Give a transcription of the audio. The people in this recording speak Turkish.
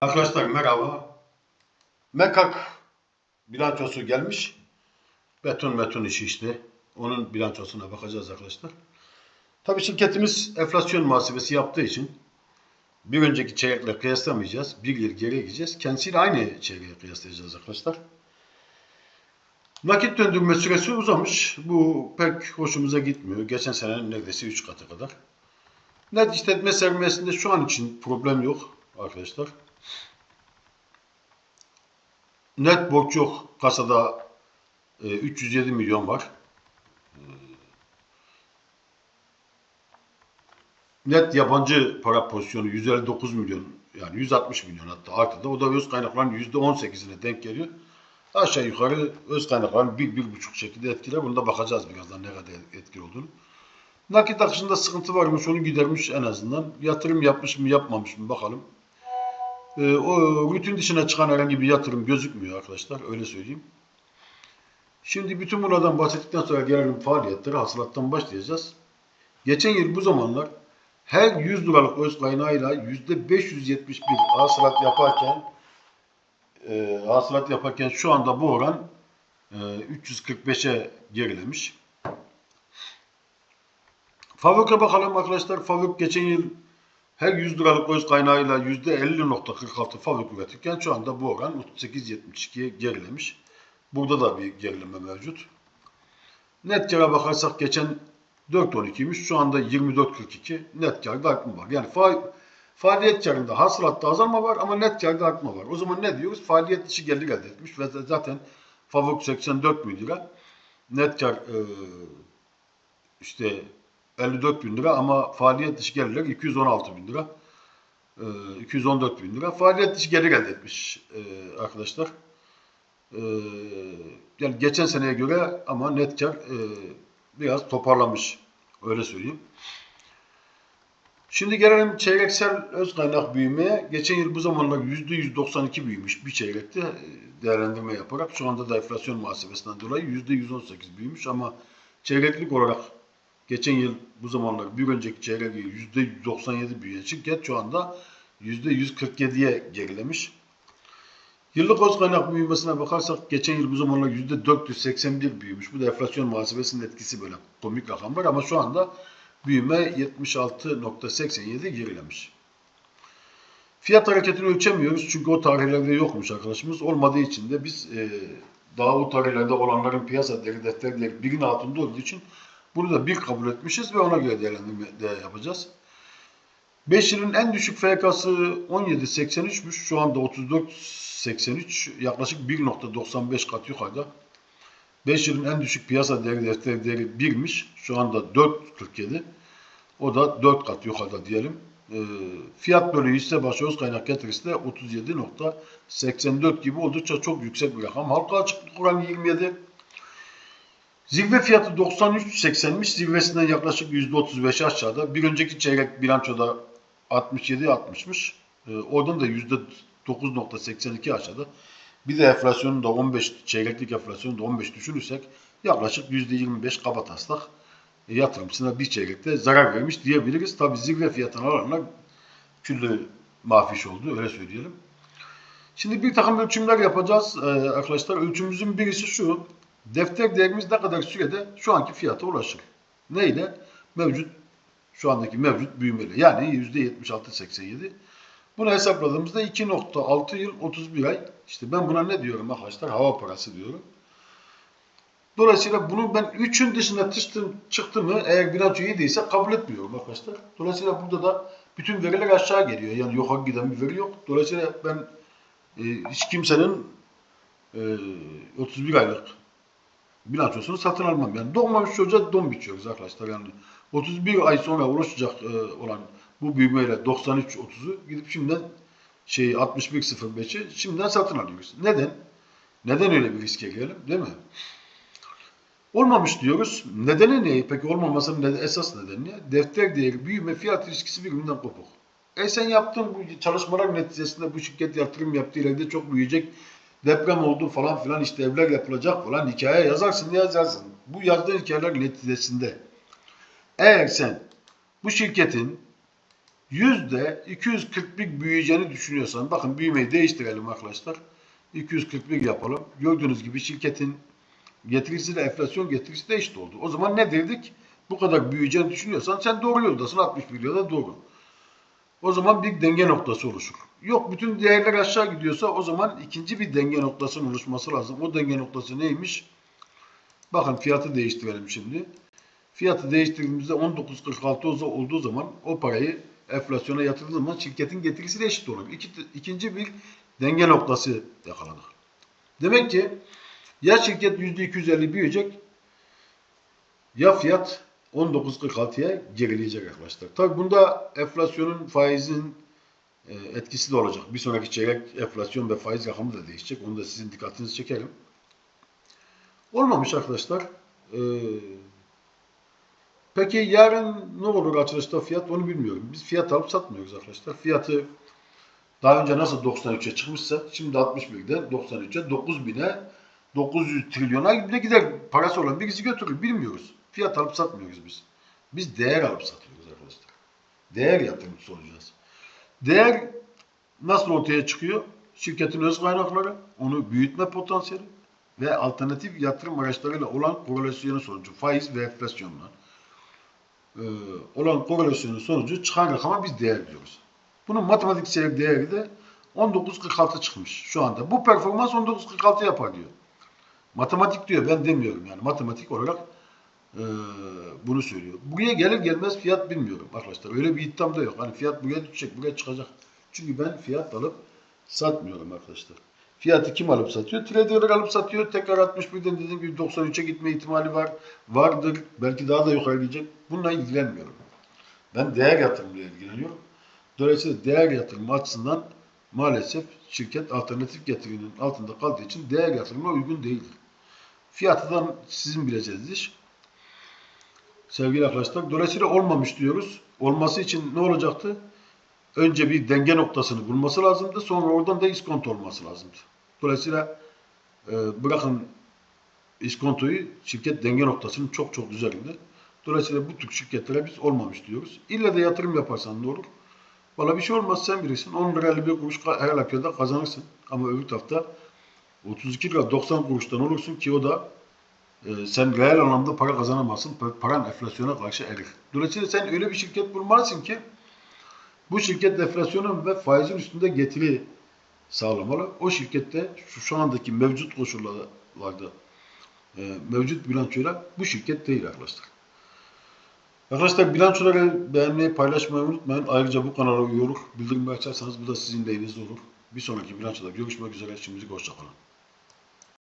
Arkadaşlar merhaba. Mekak bilançosu gelmiş. Beton beton işi işte. Onun bilançosuna bakacağız arkadaşlar. Tabii şirketimiz enflasyon muhasebesi yaptığı için bir önceki çeyrekle kıyaslamayacağız. Bir yıl geriye gideceğiz. Kendisiyle aynı çeyreğe kıyaslayacağız arkadaşlar. Nakit döndürme süresi uzamış. Bu pek hoşumuza gitmiyor. Geçen senenin neredeyse 3 katı kadar. Net işletme sermayesinde şu an için problem yok arkadaşlar. Net borç yok. Kasada e, 307 milyon var. E, Net yabancı para pozisyonu 159 milyon yani 160 milyon hatta artıda. O da öz kaynakların %18'ine denk geliyor. Aşağı yukarı öz kaynakların bir, bir buçuk şekilde etkiler. Bunda bakacağız birazdan ne kadar etkili olduğunu. Nakit akışında sıkıntı varmış, onu gidermiş en azından. Yatırım yapmış mı, yapmamış mı bakalım. Ee, o rutin dışına çıkan herhangi bir yatırım gözükmüyor arkadaşlar, öyle söyleyeyim. Şimdi bütün bunlardan bahsettikten sonra gelelim faaliyetlere, hasılattan başlayacağız. Geçen yıl bu zamanlar her 100 liralık öz kaynağıyla %571 hasılat yaparken e, hasılat yaparken şu anda bu oran e, 345'e gerilemiş. Favuk'a bakalım arkadaşlar. Favuk geçen yıl her 100 liralık öz kaynağıyla %50.46 Favuk üretirken şu anda bu oran 38.72'ye gerilemiş. Burada da bir gerileme mevcut. Net kâra bakarsak geçen 4.12'ymiş. Şu anda 24.42. Net kârda artma var. Yani fa faaliyet karında hasılatta azalma var ama net kârda artma var. O zaman ne diyoruz? Faaliyet dışı gelir elde etmiş ve zaten Favuk 84 bin lira. Net kar e, işte 54 bin lira ama faaliyet dışı gelirler 216 bin lira. E, 214 bin lira. Faaliyet dışı gelir elde etmiş e, arkadaşlar. E, yani geçen seneye göre ama net kar e, biraz toparlamış. Öyle söyleyeyim. Şimdi gelelim çeyreksel öz kaynak büyümeye. Geçen yıl bu zamanlar %192 büyümüş bir çeyrekte e, değerlendirme yaparak. Şu anda da enflasyon muhasebesinden dolayı %118 büyümüş ama çeyreklik olarak geçen yıl bu zamanlar bir önceki çeyrek %197 büyüyen şirket şu anda %147'ye gerilemiş. Yıllık öz kaynak büyümesine bakarsak geçen yıl bu zamanlar %481 büyümüş. Bu da enflasyon muhasebesinin etkisi böyle komik rakamlar ama şu anda büyüme 76.87 gerilemiş. Fiyat hareketini ölçemiyoruz çünkü o tarihlerde yokmuş arkadaşımız. Olmadığı için de biz e, daha o tarihlerde olanların piyasa değeri defterleri birin altında olduğu için bunu da bir kabul etmişiz ve ona göre değerlendirme de yapacağız. 5 yılın en düşük FK'sı 17.83'müş. Şu anda 34.83 yaklaşık 1.95 kat yukarıda. 5 yılın en düşük piyasa değeri defter değeri 1'miş. Şu anda 4.47. O da 4 kat yukarıda diyelim. E, fiyat bölü hisse başı öz kaynak getirisi de 37.84 gibi oldukça çok yüksek bir rakam. Halka açıklık oranı 27. Zirve fiyatı 93.80'miş. Zirvesinden yaklaşık %35 aşağıda. Bir önceki çeyrek bilançoda 67.60'mış. E, oradan da %9.82 aşağıda. Bir de enflasyonun da 15 çeyreklik enflasyonu da 15 düşünürsek yaklaşık %25 kaba taslak e, yatırımcısına bir çeyrekte zarar vermiş diyebiliriz. Tabi zirve fiyatını alanlar küllü mafiş oldu öyle söyleyelim. Şimdi bir takım ölçümler yapacağız ee, arkadaşlar. Ölçümümüzün birisi şu. Defter değerimiz ne kadar sürede şu anki fiyata ulaşır. Neyle? Mevcut şu andaki mevcut büyümeyle. Yani %76.87. Bunu hesapladığımızda 2.6 yıl 31 ay. İşte ben buna ne diyorum arkadaşlar? Hava parası diyorum. Dolayısıyla bunu ben 3'ün dışına çıktım, çıktı mı eğer bilanço iyi değilse kabul etmiyorum arkadaşlar. Dolayısıyla burada da bütün veriler aşağı geliyor. Yani yukarı giden bir veri yok. Dolayısıyla ben e, hiç kimsenin e, 31 aylık bilançosunu satın almam. Yani doğmamış çocuğa don biçiyoruz arkadaşlar. Yani 31 ay sonra oluşacak e, olan bu büyümeyle 93.30'u gidip şimdiden şey 61.05'i şimdiden satın alıyoruz. Neden? Neden öyle bir riske girelim? Değil mi? Olmamış diyoruz. Nedeni ne? Peki olmamasının neden, esas nedeni ne? Defter değeri, büyüme, fiyat ilişkisi birbirinden kopuk. E sen yaptın bu çalışmalar neticesinde bu şirket yatırım yaptığı ileride çok büyüyecek. Deprem oldu falan filan işte evler yapılacak falan hikaye yazarsın yazarsın. Bu yazdığın hikayeler neticesinde eğer sen bu şirketin yüzde 241 büyüyeceğini düşünüyorsan bakın büyümeyi değiştirelim arkadaşlar. 241 yapalım. Gördüğünüz gibi şirketin getirisiyle enflasyon getirisi de eşit oldu. O zaman ne dedik? Bu kadar büyüyeceğini düşünüyorsan sen doğru yoldasın. 61 yılda doğru. O zaman bir denge noktası oluşur. Yok bütün değerler aşağı gidiyorsa o zaman ikinci bir denge noktasının oluşması lazım. O denge noktası neymiş? Bakın fiyatı değiştirelim şimdi. Fiyatı değiştirdiğimizde 19.46 olsa- olduğu zaman o parayı enflasyona yatırdığı zaman şirketin getirisi de eşit olur. İki, ikinci bir denge noktası yakaladık. Demek ki ya şirket %250 büyüyecek ya fiyat 19.46'ya gerileyecek arkadaşlar. Tabi bunda enflasyonun faizin e, etkisi de olacak. Bir sonraki çeyrek enflasyon ve faiz rakamı da değişecek. Onu da sizin dikkatinizi çekerim. Olmamış arkadaşlar. Ee, peki yarın ne olur açılışta fiyat onu bilmiyorum. Biz fiyat alıp satmıyoruz arkadaşlar. Fiyatı daha önce nasıl 93'e çıkmışsa şimdi 61'den 93'e 9000'e 900 trilyona bile gider. Parası olan birisi götürür. Bilmiyoruz. Fiyat alıp satmıyoruz biz. Biz değer alıp satıyoruz arkadaşlar. Değer yatırımcısı olacağız. Değer nasıl ortaya çıkıyor? Şirketin öz kaynakları, onu büyütme potansiyeli ve alternatif yatırım araçlarıyla olan korelasyonu sonucu, faiz ve enflasyonla e, olan korelasyonun sonucu çıkan rakama biz değer diyoruz. Bunun matematiksel değeri de 19.46 çıkmış şu anda. Bu performans 19.46 yapar diyor. Matematik diyor ben demiyorum yani matematik olarak e, bunu söylüyor. Buraya gelir gelmez fiyat bilmiyorum arkadaşlar. Öyle bir iddiam da yok. Hani fiyat buraya düşecek, buraya çıkacak. Çünkü ben fiyat alıp satmıyorum arkadaşlar. Fiyatı kim alıp satıyor? Traderler alıp satıyor. Tekrar 61'den dediğim gibi 93'e gitme ihtimali var. Vardır. Belki daha da yukarı gidecek. Bununla ilgilenmiyorum. Ben değer yatırımıyla ilgileniyorum. Dolayısıyla değer yatırımı açısından maalesef şirket alternatif getirinin altında kaldığı için değer yatırımına uygun değildir. Fiyatından sizin bileceğiniz iş. Sevgili arkadaşlar, dolayısıyla olmamış diyoruz. Olması için ne olacaktı? Önce bir denge noktasını bulması lazımdı. Sonra oradan da iskonto olması lazımdı. Dolayısıyla e, bırakın iskontoyu şirket denge noktasının çok çok üzerinde. Dolayısıyla bu tür şirketlere biz olmamış diyoruz. İlle de yatırım yaparsan ne olur? Valla bir şey olmaz sen bilirsin. 10 lira 51 kuruş her halükarda kazanırsın. Ama öbür tarafta 32 lira 90 kuruştan olursun ki o da e, sen reel anlamda para kazanamazsın. Pa- Paran enflasyona karşı erir. Dolayısıyla sen öyle bir şirket bulmalısın ki bu şirket enflasyonun ve faizin üstünde getiri sağlamalı. O şirkette şu, şu andaki mevcut koşullarda e, mevcut bilançoyla bu şirket değil arkadaşlar. Arkadaşlar bilançoları beğenmeyi, paylaşmayı unutmayın. Ayrıca bu kanala üye olur. Bildirimleri açarsanız bu da sizin de olur. Bir sonraki bilançoda görüşmek üzere. Şimdilik hoşçakalın.